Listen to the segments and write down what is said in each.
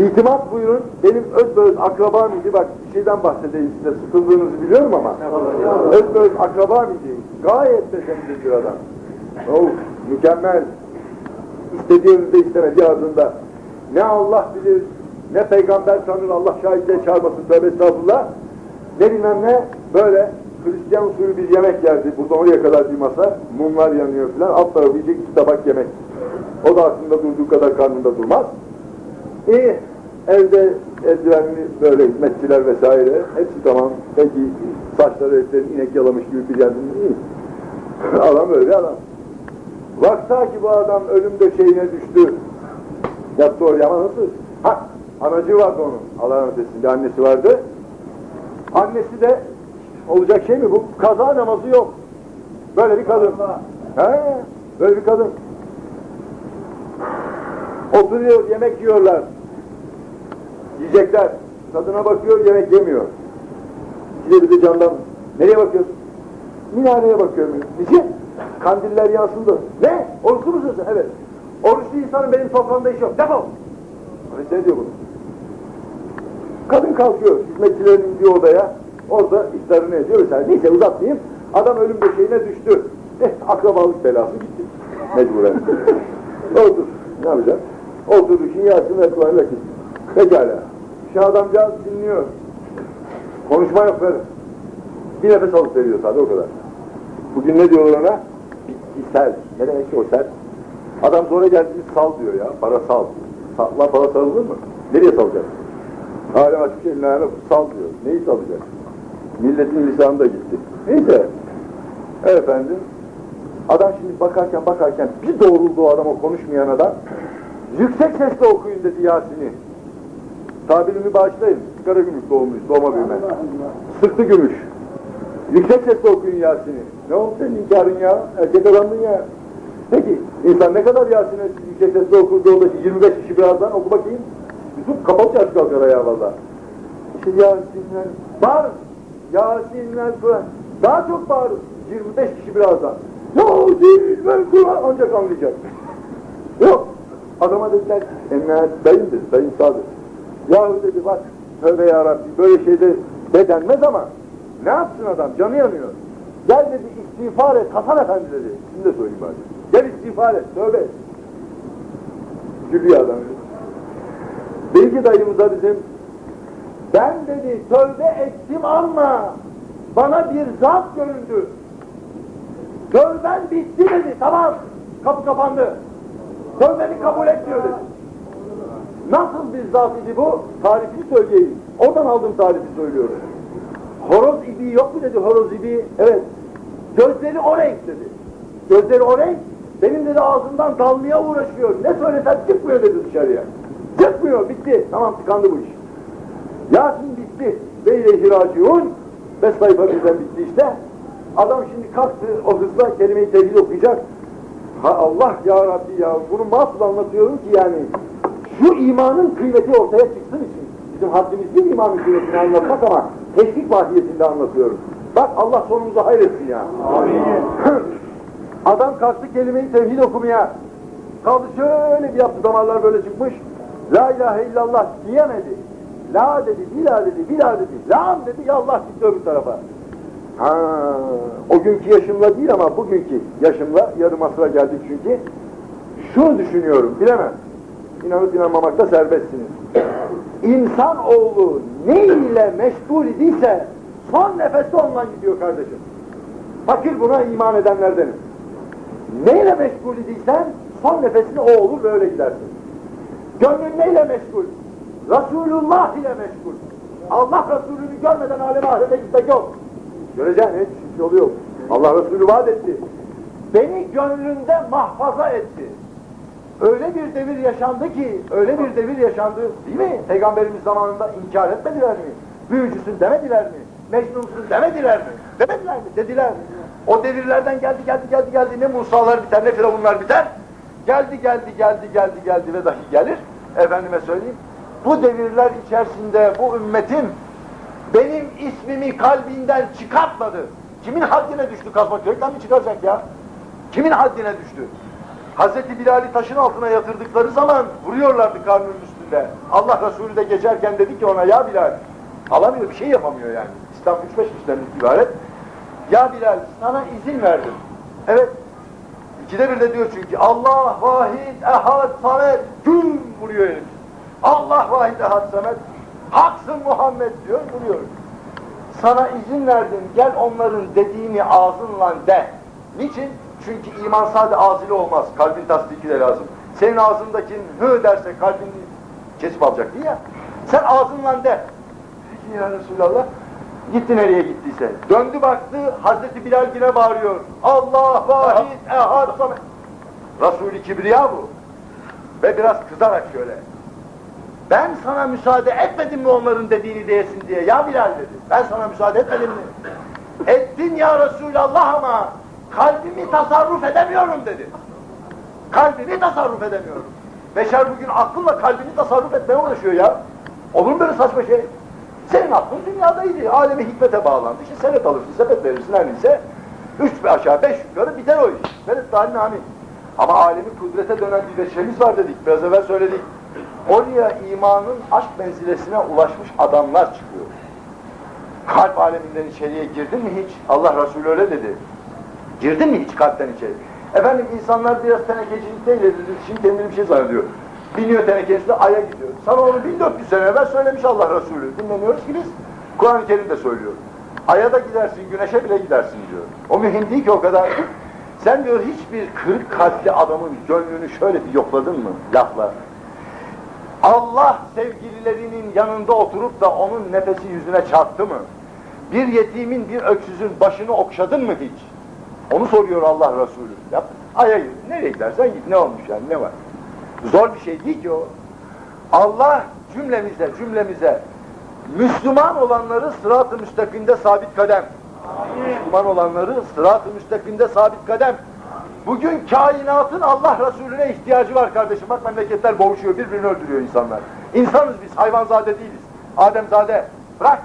İtimat buyurun, benim Özböz akrabam idi, bak bir şeyden bahsedeyim size, sıkıldığınızı biliyorum ama Özböz akrabam idi, gayet beşemli bir adam. Oh, mükemmel, istediğini de istemediği ardında. Ne Allah bilir, ne peygamber tanır, Allah şahitliğe çağırmasın, tövbe estağfurullah. Ne bilmem ne, böyle Hristiyan usulü bir yemek yerdi, burada oraya kadar bir masa, mumlar yanıyor filan, alt tarafı yiyecek iki tabak yemek. O da aklında durduğu kadar karnında durmaz. İyi, evde eldivenli böyle hizmetçiler vesaire, hepsi tamam. Peki saçları etleri inek yalamış gibi bir yerden iyi. adam öyle adam. Vakta ki bu adam ölüm döşeğine düştü. Yattı oraya ama nasıl? Ha, anacı vardı onun. Allah rahmet. Bir annesi vardı. Annesi de olacak şey mi bu? Kaza namazı yok. Böyle bir kadın. He, böyle bir kadın. Oturuyor, yemek yiyorlar. Yiyecekler. Tadına bakıyor, yemek yemiyor. De bir de candan. Nereye bakıyorsun? Minareye bakıyorum. Niçin? Kandiller yansındı. Ne? Oruçlu musun sen? Evet. Oruçlu insanın benim soframda işi yok. Defol! Öyle ne diyor bunu? Kadın kalkıyor. Hizmetçilerin indiği odaya. Orada iftarını ediyor vesaire. Neyse uzatmayayım. Adam ölüm döşeğine düştü. Eh akrabalık belası gitti. Mecburen. Otur. Ne yapacağız? Oturdu. Şimdi Yasin ve gitti. Pekala. Şu adamcağız dinliyor. Konuşma yok böyle. Bir nefes alıp veriyor sadece o kadar. Bugün ne diyorlar ona? Bitkisel. Ne demek ki o sel? Adam sonra geldi sal diyor ya. Para sal. Salla para salınır mı? Nereye salacak? Hala açık elini sal diyor. Neyi salacak? Milletin lisanı da gitti. Neyse. Efendim. Adam şimdi bakarken bakarken bir doğruldu o adam o konuşmayan adam. Yüksek sesle okuyun dedi Yasin'i. Tabirimi bağışlayın. Karagümrük doğumluyuz, doğma büyüme. Sırtı gümüş. Yüksek sesle okuyun Yasin'i. Ne oldu senin inkarın ya? Erkek adamdın ya. Peki, insan ne kadar Yasin'i yüksek sesle okurdu oradaki 25 kişi birazdan oku bakayım. Yusuf kapalı çarşı kalkar ayağa valla. İşte Yasin'ler, bağırın. Yasin'ler Kur'an. Daha çok bağırın. 25 kişi birazdan. Yasin'ler Kur'an ancak anlayacak. Yok. Adama dediler, emniyet dayın dedi, dayın sağ dedi. Yahu dedi bak, tövbe yarabbi böyle şeyde de denmez ama ne yapsın adam, canı yanıyor. Gel dedi istiğfar et Hasan Efendi dedi. Şimdi de söyleyeyim bari. Gel istiğfar et, tövbe et. Gülüyor adam. Bilgi dayımıza bizim, ben dedi tövbe ettim ama bana bir zat göründü. Tövben bitti dedi, tamam. Kapı kapandı. Tövbeni kabul etmiyor. Nasıl bir zat idi bu? Tarifini söyleyeyim. Oradan aldım tarifi söylüyorum. Horoz ibiği yok mu dedi horoz ibiği? Evet. Gözleri o renk dedi. Gözleri o renk. Benim dedi ağzımdan dalmaya uğraşıyor. Ne söylesem çıkmıyor dedi dışarıya. Çıkmıyor bitti. Tamam tıkandı bu iş. Yasin bitti. Ve ileyhi raciun. Beş sayfa birden bitti işte. Adam şimdi kalktı o hızla kelime-i tevhid okuyacak. Ha Allah ya Rabbi ya bunu nasıl anlatıyorum ki yani şu imanın kıymeti ortaya çıksın için bizim haddimiz değil imanın kıymetini anlatmak ama teşvik mahiyetinde anlatıyorum. Bak Allah sonumuzu hayretsin ya. Amin. Adam kalktı kelime-i tevhid okumaya. Kaldı şöyle bir yaptı damarlar böyle çıkmış. La ilahe illallah diyemedi. La dedi, bila dedi, bila dedi. Lam dedi, ya Allah gitti öbür tarafa. Ha, o günkü yaşımla değil ama bugünkü yaşımla yarım asra geldik çünkü. Şunu düşünüyorum, bilemem. İnanıp inanmamakta serbestsiniz. İnsan oğlu ne ile meşgul idiyse son nefeste ondan gidiyor kardeşim. Fakir buna iman edenlerdenim. Neyle meşgul idiysen son nefesinde o olur böyle gidersin. Gönlün neyle meşgul? Resulullah ile meşgul. Allah Resulü'nü görmeden aleme ahirete gitmek yok. Göreceksin hiç yolu yok. Allah Resulü vaat etti. Beni gönlünde mahfaza etti. Öyle bir devir yaşandı ki, öyle bir devir yaşandı değil mi? Peygamberimiz zamanında inkar etmediler mi? Büyücüsün demediler mi? Mecnunsun demediler mi? Demediler mi? Dediler. O devirlerden geldi geldi geldi geldi ne Musa'lar biter ne Firavunlar biter. Geldi geldi geldi geldi geldi ve dahi gelir. Efendime söyleyeyim. Bu devirler içerisinde bu ümmetin benim ismimi kalbinden çıkartmadı. Kimin haddine düştü kazma kürekten mi çıkaracak ya? Kimin haddine düştü? Hazreti Bilal'i taşın altına yatırdıkları zaman vuruyorlardı karnının üstünde. Allah Resulü de geçerken dedi ki ona ya Bilal, alamıyor bir şey yapamıyor yani. İslam 3-5 kişiden ibaret. Ya Bilal sana izin verdim. Evet. İkide bir de diyor çünkü Allah vahid ehad samet güm vuruyor herif. Allah vahid ehad samet haksın Muhammed diyor vuruyor. Sana izin verdim gel onların dediğini ağzınla de. Niçin? Çünkü iman sade ağzıyla olmaz. Kalbin tasdiki de lazım. Senin ağzındakin hı derse kalbin kesip alacaktı ya. Sen ağzınla de. Peki ya Resulallah. Gitti nereye gittiyse. Döndü baktı Hazreti Bilal yine bağırıyor. Allah vahid ehad samet. Resul-i Kibriya bu. Ve biraz kızarak şöyle. Ben sana müsaade etmedim mi onların dediğini diyesin diye ya Bilal dedi. Ben sana müsaade etmedim mi? Ettin ya Resulallah ama kalbimi tasarruf edemiyorum dedi. Kalbimi tasarruf edemiyorum. Beşer bugün aklınla kalbini tasarruf etmeye uğraşıyor ya. Olur mu böyle saçma şey? Senin aklın dünyadaydı. Alemi hikmete bağlandı. İşte senet alırsın, sepet verirsin her neyse. Üç aşağı, beş yukarı biter o iş. Senet dahil amin. Ama alemi kudrete dönen bir veçemiz var dedik. Biraz evvel söyledik. Oraya imanın aşk menzilesine ulaşmış adamlar çıkıyor. Kalp aleminden içeriye girdin mi hiç? Allah Resulü öyle dedi. Girdin mi hiç kalpten içeri? Efendim insanlar biraz tenekecilikteyle dedi. Şimdi kendini bir şey zannediyor. Biniyor tenekesinde aya gidiyor. Sana onu 1400 sene evvel söylemiş Allah Resulü. Dinlemiyoruz ki biz. Kur'an-ı Kerim de söylüyor. Aya da gidersin, güneşe bile gidersin diyor. O mühim değil ki o kadar. Sen diyor hiçbir kırık kalpli adamın gönlünü şöyle bir yokladın mı lafla? Allah sevgililerinin yanında oturup da onun nefesi yüzüne çarptı mı? Bir yetimin, bir öksüzün başını okşadın mı hiç? Onu soruyor Allah Resulü. Yap, aya git, nereye gidersen git, ne olmuş yani, ne var? Zor bir şey değil ki o. Allah cümlemize, cümlemize Müslüman olanları sırat-ı müstakimde sabit kadem. Müslüman olanları sırat-ı müstakimde sabit kadem. Bugün kainatın Allah Resulüne ihtiyacı var kardeşim. Bak memleketler boğuşuyor, birbirini öldürüyor insanlar. İnsanız biz, hayvanzade değiliz. Ademzade. Bırak.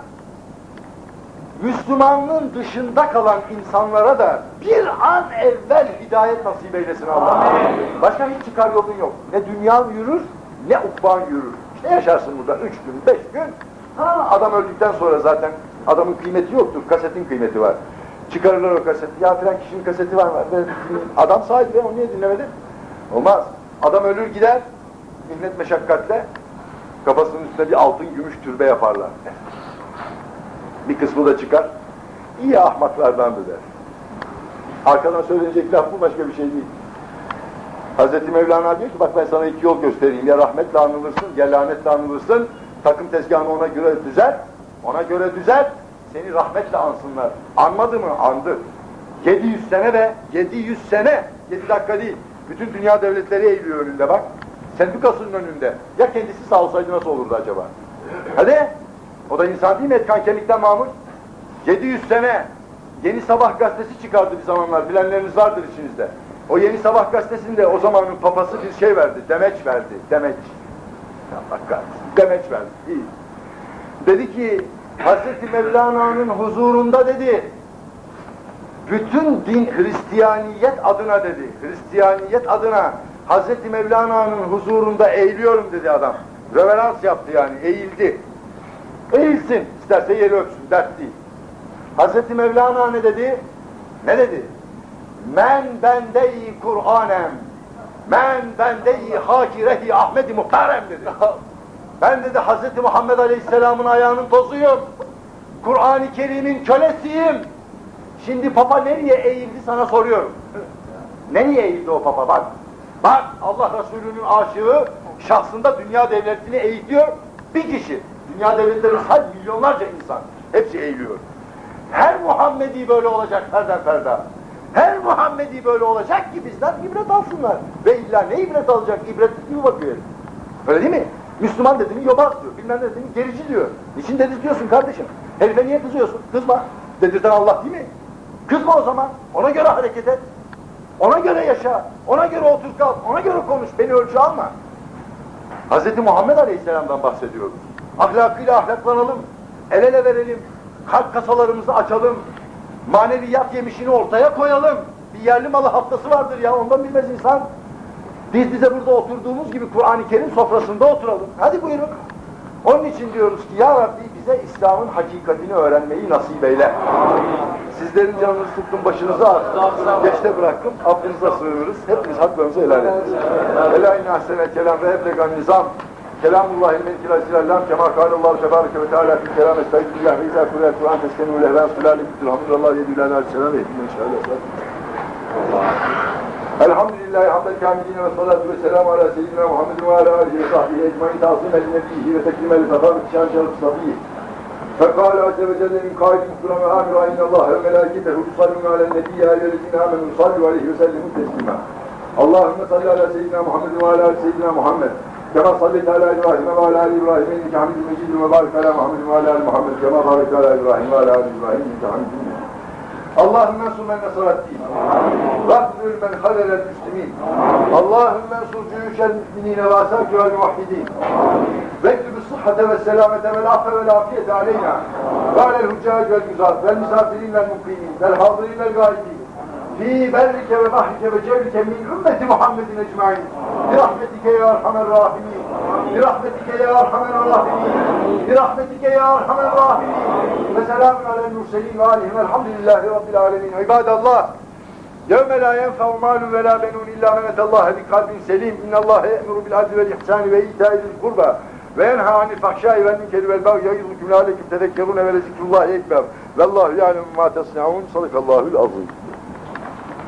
Müslümanlığın dışında kalan insanlara da bir an evvel hidayet nasip eylesin Allah. Başka hiç çıkar yolun yok. Ne dünyan yürür, ne ukban yürür. İşte yaşarsın burada üç gün, beş gün. Ha, adam öldükten sonra zaten adamın kıymeti yoktur, kasetin kıymeti var. Çıkarırlar o kaseti, ya filan kişinin kaseti var. var. Adam sahibi, onu niye dinlemedin? Olmaz. Adam ölür gider, mihnet meşakkatle, kafasının üstüne bir altın gümüş türbe yaparlar. Bir kısmı da çıkar, iyi ahmaklardandır der. Arkadan söylenecek laf bu başka bir şey değil. Hazreti Mevlana diyor ki bak ben sana iki yol göstereyim. Ya rahmetle anılırsın ya lanetle anılırsın. Takım tezgahını ona göre düzer. Ona göre düzer. Seni rahmetle ansınlar. Anmadı mı? Andı. 700 sene ve 700 sene. 7 dakika değil. Bütün dünya devletleri eğiliyor önünde bak. Sendikasının önünde. Ya kendisi sağ olsaydı nasıl olurdu acaba? Hadi. O da insan değil mi? Etkan kemikten mamur. 700 sene Yeni Sabah gazetesi çıkardı bir zamanlar, bilenleriniz vardır içinizde. O Yeni Sabah gazetesinde o zamanın papası bir şey verdi, demeç verdi, demeç. Allah kahretsin, demeç verdi, iyi. Dedi ki, Hazreti Mevlana'nın huzurunda dedi, bütün din Hristiyaniyet adına dedi, Hristiyaniyet adına Hazreti Mevlana'nın huzurunda eğiliyorum dedi adam. Reverans yaptı yani, eğildi. Eğilsin, isterse yeri öpsün, dert değil. Hazreti Mevlana ne dedi? Ne dedi? Men bende-i Kur'anem, men bende-i hakirehi Ahmet-i Muhtarem dedi. Ben dedi Hazreti Muhammed Aleyhisselam'ın ayağının tozuyum. Kur'an-ı Kerim'in kölesiyim. Şimdi Papa nereye eğildi sana soruyorum. nereye eğildi o Papa bak. Bak Allah Resulü'nün aşığı şahsında dünya devletini eğitiyor. Bir kişi. Dünya devletleri say milyonlarca insan. Hepsi eğiliyor. Her Muhammedi böyle olacak ferden ferda. Her Muhammedi böyle olacak ki bizden ibret alsınlar. Ve illa ne ibret alacak? İbretlik gibi bakıyor. Öyle değil mi? Müslüman dedi mi yobaz diyor. Bilmem ne dedi mi gerici diyor. Niçin dedirtiyorsun kardeşim? Herife niye kızıyorsun? Kızma. Dedirten Allah değil mi? Kızma o zaman. Ona göre hareket et. Ona göre yaşa. Ona göre otur kalk. Ona göre konuş. Beni ölçü alma. Hz. Muhammed Aleyhisselam'dan bahsediyoruz. Ahlakıyla ahlaklanalım. El ele verelim. Kalp kasalarımızı açalım. Maneviyat yemişini ortaya koyalım. Bir yerli malı haftası vardır ya ondan bilmez insan. Biz bize burada oturduğumuz gibi Kur'an-ı Kerim sofrasında oturalım. Hadi buyurun. Onun için diyoruz ki ya Rabbi bize İslam'ın hakikatini öğrenmeyi nasip eyle. Sizlerin canınızı tuttum başınızı ağrıttım. Geçte bıraktım. Affınıza sığınırız. Hepimiz haklarımızı helal ederiz. Helal inna ahsene kelam ve eblegan nizam. Kelamullahil melikil azilallam kema kâlallahu tebâreke ve teâlâ fil kelâm estağfirullah ve izâ kurel Kur'an teskenû lehven sulâli küttür hamdülillah yedüllâhi aleyhisselam ve ehdim inşallah. Elhamdülillahi hamdel kamilin ve salatu ve selamu ala seyyidina Muhammedin ve ala alihi ve sahbihi ecmain tazim el nebihi ve tekrim el tafavit şanşarı sabihi. Fekale azze ve celle mukayidin kurama amira innallah ve melakitehu yusallun ala nebiyye aleyhine amenu sallu aleyhi ve sellimu teslima. Allahümme salli ala seyyidina Muhammedin ve ala seyyidina Muhammed. Kema sallite ala İbrahim ve ala ali İbrahim inneke hamidun mecidun ve barik ala Muhammedin ve ala ali Muhammed. Kema barik ala İbrahim ve ala ali İbrahim inneke hamidun mecidun. Allahümme ensu men nesarattin. Rabbül men halelel müslimin. Allahümme ensu cüyüşel müminine ve asakü vel muvahhidin. Vektübü sıhhate ve selamete vel affe vel afiyete aleyna. Ve alel hüccaj vel güzat vel misafirin vel mukimin vel hazirin vel gaibin والجزاة والمسافرين والمقيمين والحاضرين والغائبين في برك وبحرك وجبرك من أمة محمد أجمعين برحمتك يا أرحم الراحمين برحمتك يا أرحم الراحمين برحمتك يا أرحم الراحمين وسلام على المرسلين وآلهم الحمد لله رب العالمين عباد الله يوم لا ينفع مال ولا بنون إلا من أتى الله بقلب سليم إن الله يأمر بالعدل والإحسان وإيتاء ذي القربى وينهى عن الفحشاء والمنكر والبغي يعظكم لعلكم تذكرون ولذكر الله أكبر والله يعلم ما تصنعون صدق الله العظيم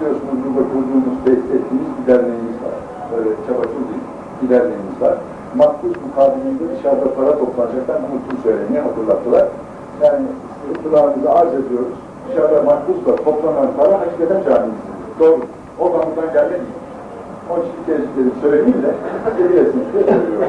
Biliyorsunuz burada kurduğumuz, ettiğimiz bir derneğimiz var. Böyle çabasız değil, bir derneğimiz var. Makbuz mukabilinde dışarıda para toplanacaklar, unuttum söylemeyi hatırlattılar. Yani ıtılağınızı arz ediyoruz. Dışarıda makbuzla toplanan para hakikaten camimizdir. Doğru. O konudan gelme değil. Onun için kez dedim söyleyeyim de, geliyesiniz diye söylüyorum.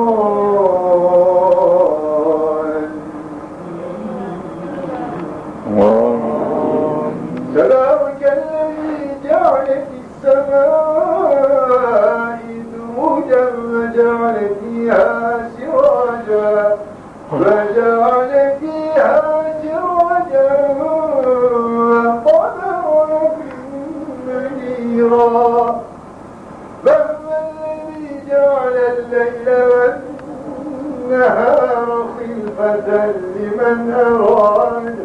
أراد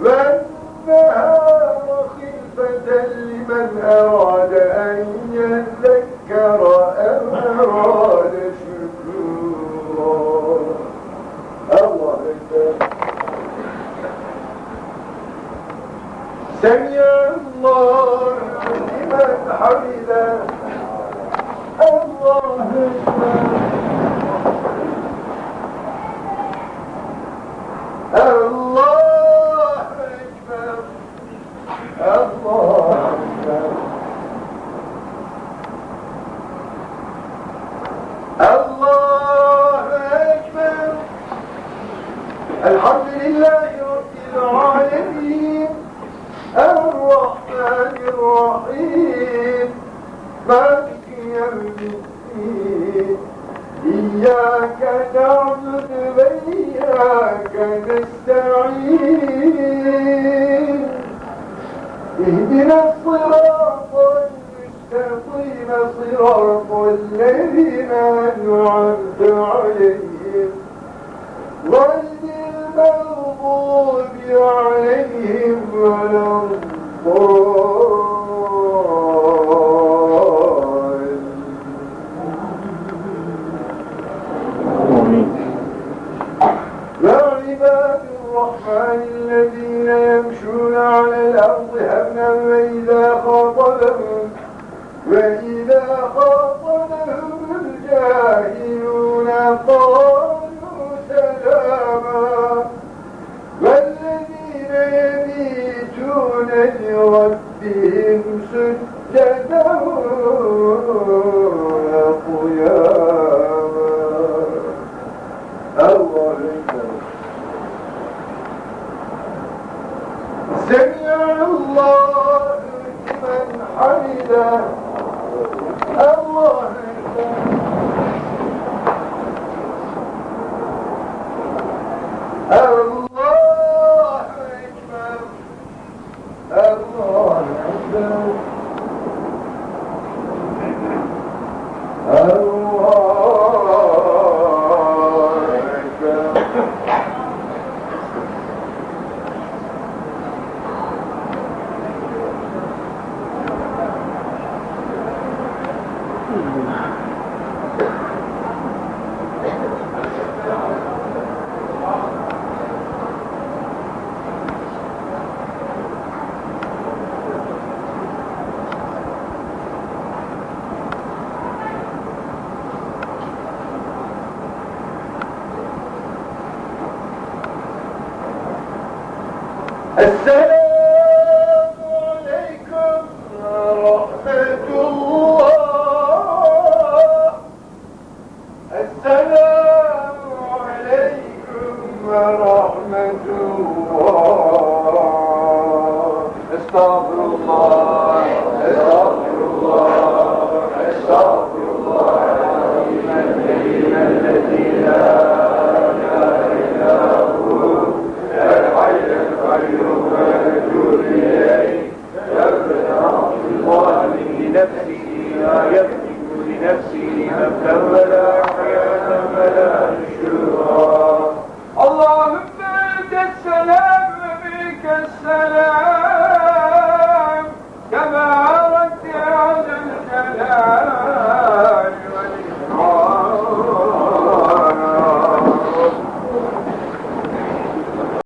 والنهار خلفة لمن أراد أن يذكر أو أراد شكورا الله أكبر. سمع الله لمن حمده. الله أكبر. الذين لا عليهم غير المغضوب عليهم ولا يا عباد الرحمن الذين يمشون على الأرض وإذا خاطبهم وإذا ربهم سجدا أمرا عندهم